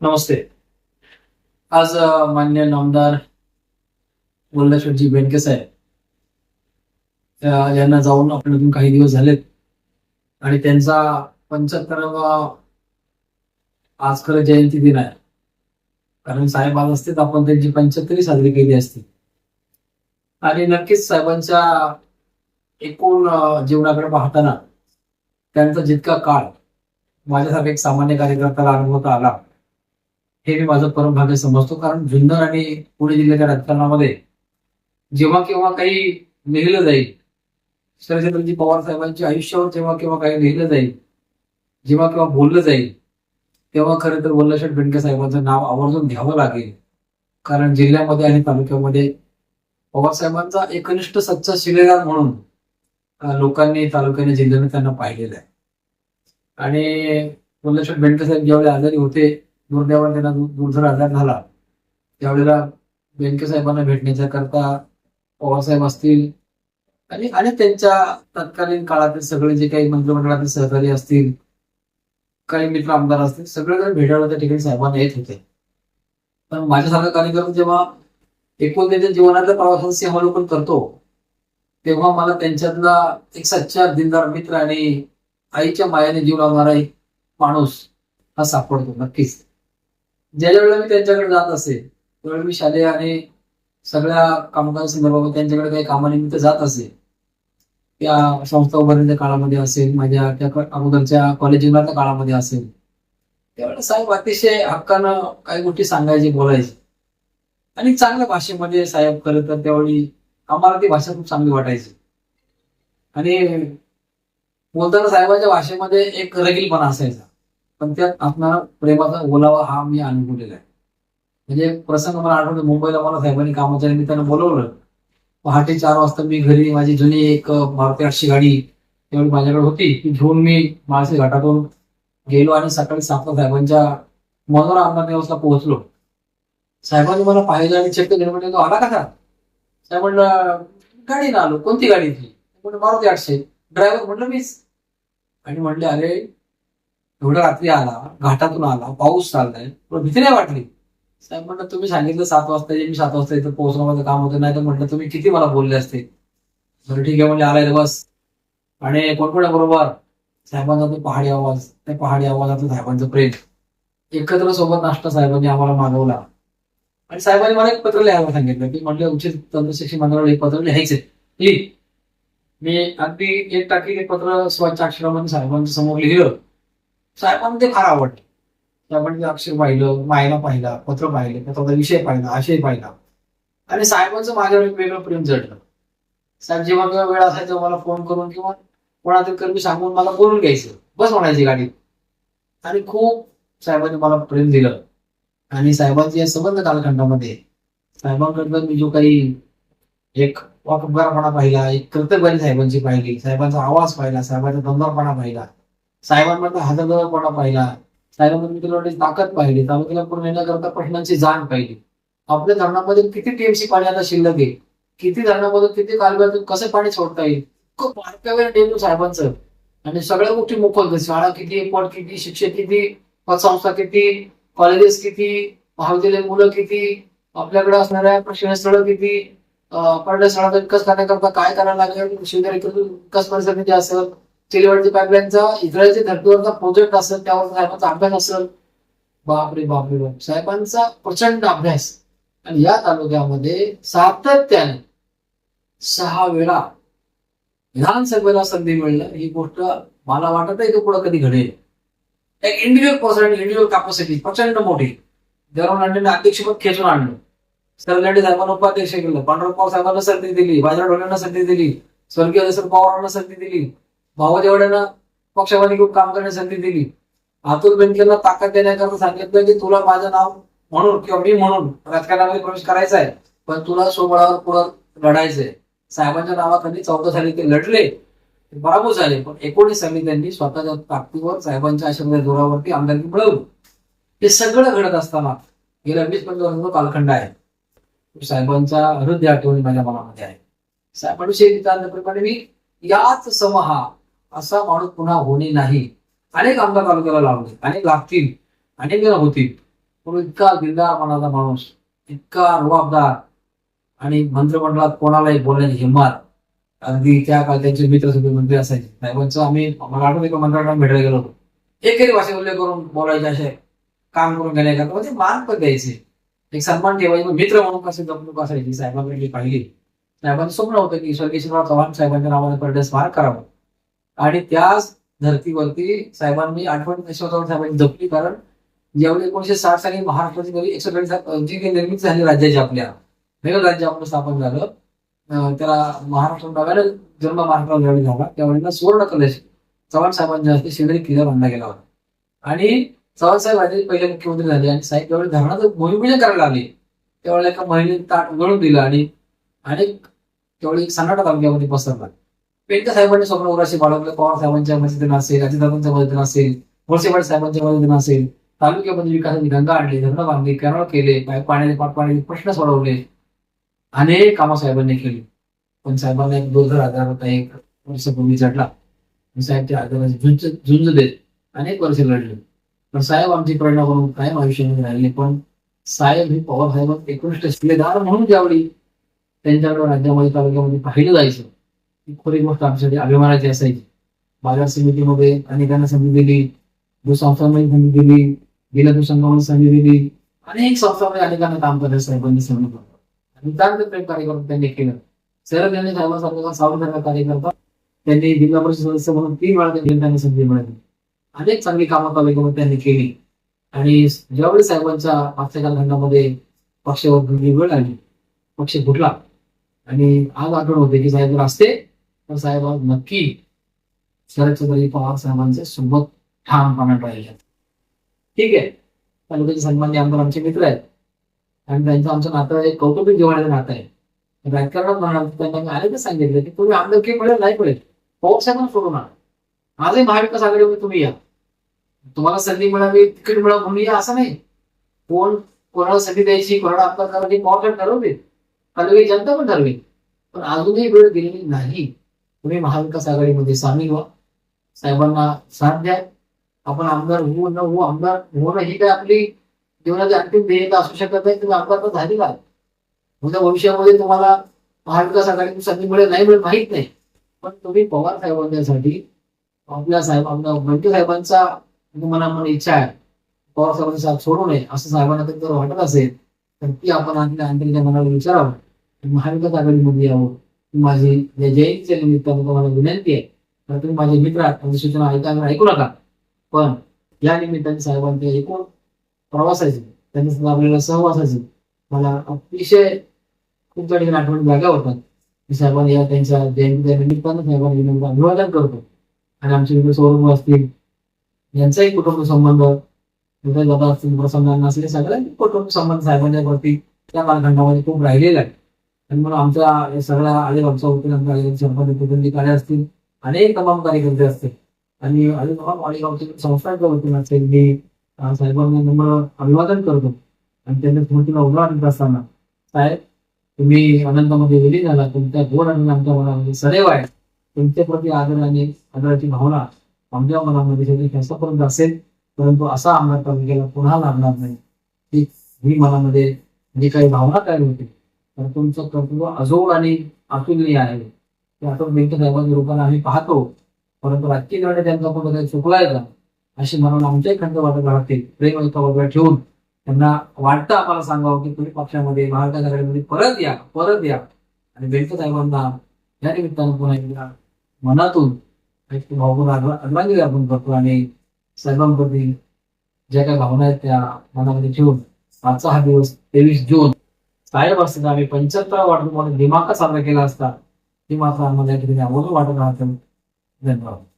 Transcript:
नमस्ते. आज मान्य नामदार वल्लेश्वरजी बेनके साहेब यांना जाऊन आपल्यातून काही दिवस झालेत आणि त्यांचा पंच्याहत्तरावा आज खरं जयंती दिन आहे. कारण साहेब आज असते तर आपण त्यांची पंच्याहत्तरी साजरी केली असती. आणि नक्कीच साहेबांच्या एकूण जीवनाकडे पाहताना त्यांचा जितका काळ माझ्यासारखा एक सामान्य कार्यकर्त्याला अनुभवता आला हे मी माझं परम भाग्य समजतो. कारण जुन्नर आणि पुणे जिल्ह्याच्या राजकारणामध्ये जेव्हा केव्हा काही लिहिलं जाईल शरदचंद्रजी पवार साहेबांच्या आयुष्यावर जेव्हा केव्हा काही लिहिलं जाईल जेव्हा केव्हा बोललं जाईल तेव्हा खरं तर वल्लशेठ बेंडके साहेबांचं नाव आवर्जून घ्यावं लागेल. कारण जिल्ह्यामध्ये आणि तालुक्यामध्ये पवार साहेबांचा एकनिष्ठ सच्चा शिलेदार म्हणून लोकांनी तालुक्याने जिल्ह्याने त्यांना पाहिलेलं आहे. आणि वल्लशेठ बेंडके साहेब ज्यावेळी आजारी होते दुर्दैवाने त्यांना दु- दुर्धर आजार झाला. त्यावेळेला बेनके साहेबांना भेटण्याच्या करता पवारसाहेब असतील आणि आणि त्यांच्या तत्कालीन काळातील सगळे जे काही मंत्रिमंडळातील सहकारी असतील काही मित्र आमदार असतील सगळेजण भेटायला त्या ठिकाणी साहेबांना येत होते. पण माझ्यासारखा कार्यक्रम जेव्हा एकूण त्यांच्या जीवनातल्या प्रवासाचं सिंहावलोकन करतो तेव्हा मला त्यांच्यातला एक सच्चा दिनदार मित्र आणि आईच्या मायाने जीव लावणारा एक माणूस हा सापडतो नक्कीच. ज्या वेळेला मी त्यांच्याकडे जात असे त्यावेळी मी शालेय आणि सगळ्या कामकाजासंदर्भात त्यांच्याकडे काही कामानिमित्त जात असे त्या संस्था उभारण्याच्या काळामध्ये असेल माझ्या त्या अगोदरच्या कॉलेज जीवनाच्या काळामध्ये असेल त्यावेळेला साहेब अतिशय हक्कानं काही गोष्टी सांगायची बोलायची. आणि चांगल्या भाषेमध्ये साहेब खरं तर त्यावेळी आम्हाला ती भाषा खूप चांगली वाटायची. आणि बोलताना साहेबांच्या भाषेमध्ये एक रगीलपणा असायचा. पण त्यात आपला प्रेमाचा ओलावा हा मी अनुभवलेला आहे. म्हणजे प्रसंग मला आठवतो मुंबईला मला साहेबांनी कामाच्या निमित्तानं बोलवलं. पहाटे चार वाजता मी घरी माझी जुनी एक मारुती आठशे गाडी त्यावेळी माझ्याकडे होती. ती घेऊन मी माळसे घाटातून गेलो आणि सकाळी सात साहेबांच्या मनोरा अंबानी हाऊसला पोहोचलो. साहेबांनी मला पाहिलं आणि चेक केलं म्हणजे तो आला कसा साहेब? म्हणलं गाडीनं आलो. कोणती गाडी? ती. मारुती आठशे. ड्रायव्हर. म्हटलं मीच. आणि म्हणले अरे एवढं रात्री आला घाटातून आला पाऊस चाललाय. पण भीती नाही वाटली. साहेब म्हणलं तुम्ही सांगितलं सात वाजता मी सात वाजता इथं पोहोचणं माझं काम होतं नाही तर म्हटलं तुम्ही किती मला बोलले असते. बरं ठीक आहे म्हणले आलाय बस. आणि कोण कोण बरोबर? साहेबांचा तो पहाडी आवाज त्या पहाडी आवाजातलं साहेबांचं प्रेम. एकत्र सोबत नाश्ता साहेबांनी आम्हाला मागवला. आणि साहेबांनी मला एक पत्र लिहायला सांगितलं की म्हटलं उचित तंत्रशिक्षण मंडळाला एक पत्र लिहायचे मी अगदी एक टाकी एक पत्र स्वच्छ अक्षरामध्ये साहेबांच्या समोर लिहिलं. साहेबांना ते फार आवडलं साहेबांनी अक्षर पाहिलं मायला पाहिला पत्र पाहिलं त्याचा विषय पाहिला आशय पाहिला. आणि साहेबांचं माझ्यावर एक वेगळं प्रेम जडलं. साहेब जेव्हा केव्हा वेळ असायचा मला फोन करून किंवा कोणातरी कर्मी सांगून मला बोलून घ्यायचं. बस म्हणायची गाडी. आणि खूप साहेबांनी मला प्रेम दिलं. आणि साहेबांच्या या संबंध कालखंडामध्ये साहेबांकडनं मी जो काही एक वाकबगारपणा पाहिला एक कर्तव्याने साहेबांची पाहिली साहेबांचा आवाज पाहिला साहेबांचा दमदारपणा पाहिला साहेबांमधला हजरपणा पाहिला? साहेबांमध्ये मित्रमंडळीची ताकद पाहिली. तालुक्याला पूर्ण येण्याकरता प्रश्नांची जाण पाहिली. आपल्या धरणामध्ये किती टीएमसी पाणी आता शिल्लक आहे? किती धरणामधून किती कालव्यातून कसं पाणी सोडता येईल? खूप बारकाव्याने डेमू साहेबांचं. आणि सगळ्या गोष्टी मोफत शाळा किती पट किती शिक्षक किती पतसंस्था किती कॉलेजेस किती महाविद्यालयीन मुलं किती आपल्याकडे असणाऱ्या प्रशिक्षणस्थळं किती पर्यटन स्थळाचा विकास करण्याकरता काय करायला लागेल? शिवनेरी विकास परिषद असेल चिलीवाडची पाईपलाईनचा इस्रायलच्या धर्तीवरचा प्रोजेक्ट असेल त्यावर साहेबांचा अभ्यास असेल. बापरे बापरे बाप साहेबांचा प्रचंड अभ्यास. आणि या तालुक्यामध्ये सातत्याने सहा वेळा विधानसभेला संधी मिळणं ही गोष्ट मला वाटत आहे की पुढे कधी घडेल. एक इंडिव्हिज्युअल पर्सन इंडिव्हिज्युअल कॅपॅसिटी प्रचंड मोठी. देवराव लांडेने अध्यक्षपद खेचून आणलं. सरलांडे साहेबांना उपाध्यक्ष केलं. पांडुरंग पवार साहेबांना संधी दिली. बाजीराव ढोलेंना संधी दिली. स्वर्गीय पवारांना संधी दिली. भाऊ देवड्यांना पक्षामध्ये खूप काम करण्याची संधी दिली. अतुल बेनकेला ताकद देण्याकरता सांगितलं की तुला माझं नाव म्हणून किंवा मी म्हणून राजकारणामध्ये प्रवेश करायचा आहे पण तुला सोबळावर पुढं लढायचंय साहेबांच्या नावाखाली चौदा साली ते लढले ते पराभूत झाले पण एकोणीस साली त्यांनी स्वतःच्या ताकदीवर साहेबांच्या आशीर्वाद जोरावरती आमदारकी मिळवली. हे सगळं घडत असताना गेल्या वीस पंचवीस वर्षाचा कालखंड आहे. साहेबांच्या हृदय आठवणी माझ्या मनामध्ये आहे. साहेबांविषयी विचारल्याप्रमाणे मी याच समहा असा माणूस पुन्हा होणे नाही. अनेक आमदार तालुक्याला लावले अनेक लागतील अनेक जण होतील. पण इतका दिलदार मनाचा माणूस इतका रुबाबदार आणि मंत्रिमंडळात कोणालाही बोलण्याची हिंमत. अगदी त्या काळ त्यांचे मित्र सगळे मंत्री असायचे. साहेबांचं आम्ही मला आठवत एका मंत्र्यांना भेटायला गेलो होतो. एकही भाषा उल्लेख करून बोलायचे असे काम करून गेले का म्हणजे मान पण द्यायचे. एक सन्मान ठेवायचे मित्र म्हणून कसे जपणूक असायची साहेबांकडे पाहिली. साहेबांचं स्वप्न होतं की स्वर्गीय शिवराव चव्हाण साहेबांच्या नावाने पर्यटन स्मारक करावं. आणि त्याच धर्तीवरती साहेबांनी आठवण यशवंतराव साहेबांनी जपली कारण ज्यावेळी एकोणीशे साठ साली महाराष्ट्राची नवी एकशे जी काही निर्मिती झाली राज्याची आपल्या वेगळं राज्य आपलं स्थापन झालं त्याला महाराष्ट्र नव्याने जन्म महाराष्ट्राला ज्यावेळी झाला त्यावेळेला सुवर्ण कलश चव्हाण साहेबांच्या हस्ते शिवरी किल्ला बांधला गेला होता. आणि चव्हाण साहेब आधी पहिले मुख्यमंत्री झाले आणि साहेब त्यावेळी धरणाचं भूमिपूजन करायला आले त्यावेळेला एका महिलेने ताट उघडून दिलं आणि अनेक त्यावेळी सन्नाटा तालुक्यामध्ये पसरला. पेंट साहेबांनी स्वप्न उराशी बाळगलं पवार साहेबांच्या मदतीनं असेल अजितदादांच्या मदतीनं असेल वळसेपाट साहेबांच्या मदतीनं असेल तालुक्यामध्ये विकासाची गंगा आणली धरणं बांधली कॅनॉल केले पा- पाण्याचे पाट पाण्याचे प्रश्न सोडवले अनेक कामं साहेबांनी केली. पण साहेबांना एक दुर्धर आजार होता एक वर्षपूर्वी चढला. साहेब त्या आजाराची झुंज झुंज देत अनेक वर्ष लढले. पण साहेब आमची प्रेरणा करून कायम आयुष्यामध्ये राहिले पण साहेब हे पवार साहेब एकनिष्ठ शिलेदार म्हणून ज्यावेळी त्यांच्याकडे राज्यामध्ये तालुक्यामध्ये पाहिलं जायचं खरी गोष्ट आमच्यासाठी अभिमानाची असायची. बाजार समितीमध्ये अनेकांना संधी दिली. दुसंस्थांमध्ये संधी दिली. गेल्या दुसंघामध्ये संधी दिली. अनेक संस्थांमध्ये अनेकांना काम करत साहेबांनी संधी आणि त्यानंतर प्रेम कार्यक्रम त्यांनी केलं. शरद यांनी साहेबांसारखा सावधान कार्यकर्ता त्यांनी जिल्हा परिषद सदस्य म्हणून तीन वेळा त्यांनी त्यांना संधी मिळाली. अनेक चांगली कामं तालुक्यामध्ये त्यांनी केली. आणि ज्यावेळी साहेबांच्या मागच्या कालखंडामध्ये पक्षावर वेळ आली पक्ष फुटला. आणि आज आठवण होते की साहेब असते तर साहेब आज नक्की शरदचंद्रजी पवार साहेबांचे सोबत ठामपणे राहिले. ठीक आहे. तालुक्याचे सन्मान्य आमदार आमचे मित्र आहेत. आणि त्यांचं आमचं नातं एक कौटुंबिक जिव्हाळ्याचं नातं आहे. राजकारणात म्हणाल त्यांना मी अनेकच सांगितलं की तुम्ही आमदारकी पडेल नाही पडेल? पवार साहेबांना सोडू नका आजही महाविकास आघाडीमध्ये तुम्ही या. तुम्हाला संधी मिळावी तिकीट मिळावं म्हणून या असं नाही. कोण कोणाला संधी द्यायची कोणाला आमदार करायची पवार साहेब ठरवते तालुक्याची जनता पण ठरवेल. पण अजूनही वेळ गेलेली नाही. तुम्ही महाविकास आघाडीमध्ये सामील व्हा. साहेबांना साथ द्या. आपण आमदार होऊ न होऊ आमदार होणं ही काय आपली जीवनाची अंतिम ध्येयता असू शकत नाही तुम्ही आमदार तर झालेला आहे. उद्या भविष्यामध्ये तुम्हाला महाविकास आघाडीतून संधी मिळेल नाही मिळेल माहीत नाही. पण तुम्ही पवार साहेबांसाठी आपल्या साहेब आपल्या बंटी साहेबांचा म्हणजे मनामध्ये इच्छा आहे. पवार साहेबांची साथ सोडू नये असं साहेबांना जर वाटत असेल तर ती आपण आपल्या आंतरिक मनाला विचारावं. महाविकास आघाडीमध्ये यावं. माझी या जयंतीच्या निमित्त तुम्हाला विनंती आहे तर तुम्ही माझे मित्र आहात माझी सूचना ऐकायला ऐकू नका. पण या निमित्ताने साहेबांच्या एकूण प्रवासाची त्यांनी आपल्याला सहवासाची मला अतिशय खूप जण आठवण जागा होतात. मी साहेबांनी या त्यांच्या जयंतीच्या निमित्तानं साहेबांना विनंती अभिवादन करतो. आणि आमचे मित्र सौरभ असतील यांचाही कुटुंब संबंध दादा असतील प्रसंगांना असले सगळ्यांचे कुटुंब संबंध साहेबांच्या वरती त्या कालखंडामध्ये खूप राहिलेला आहे. म्हणून आमच्या या सगळ्या आले आमच्या वतीने आमच्या आलेले संबंधित कुटुंबी कार्य असतील अनेक तमाम कार्यकर्ते असतील. आणि अनेक तमाम संस्थांच्या वतीने असेल मी साहेबांना नम्र अभिवादन करतो. आणि त्यांच्या स्मृतीला उजाळा आणत असताना साहेब तुम्ही अनंतामध्ये विली झाला तुमच्या गोड आणि आमच्या मनामध्ये सदैव आहे तुमच्या प्रति आदर आणि आदराची भावना आमच्या मनामध्ये शेवटी ठेसापर्यंत असेल परंतु असा आमदार तालुक्याला पुन्हा लागणार नाही. ही ही मनामध्ये जी काही भावना काय होती तर तुमचं कर्तृत्व अजोड आणि अतुलनीय आहे. ते आता व्यंकट साहेबांच्या रूपाने आम्ही पाहतो. परंतु राजकीय निर्णय त्यांचा आपण काही चुकलाय का? अशी म्हणून आमच्याही खंड वाटत राहते प्रेम एका बाजूला ठेवून त्यांना वाटतं आम्हाला सांगावं की तुम्ही पक्षामध्ये महाराष्ट्र आघाडीमध्ये परत या परत या. आणि व्यंकट साहेबांना या निमित्तानं पुन्हा एकदा मनातून एक भावपूर्ण आदरा- आपण करतो आणि साहेबांप्रती ज्या काही भावना आहेत त्या मनामध्ये ठेवून आजचा हा दिवस तेवीस जून साहेब असतात आम्ही पंच्याहत्तर वाटून दिमाग साजरा केला असता. ती मात्र आम्हाला या ठिकाणी आवडून वाटत राहतो. धन्यवाद.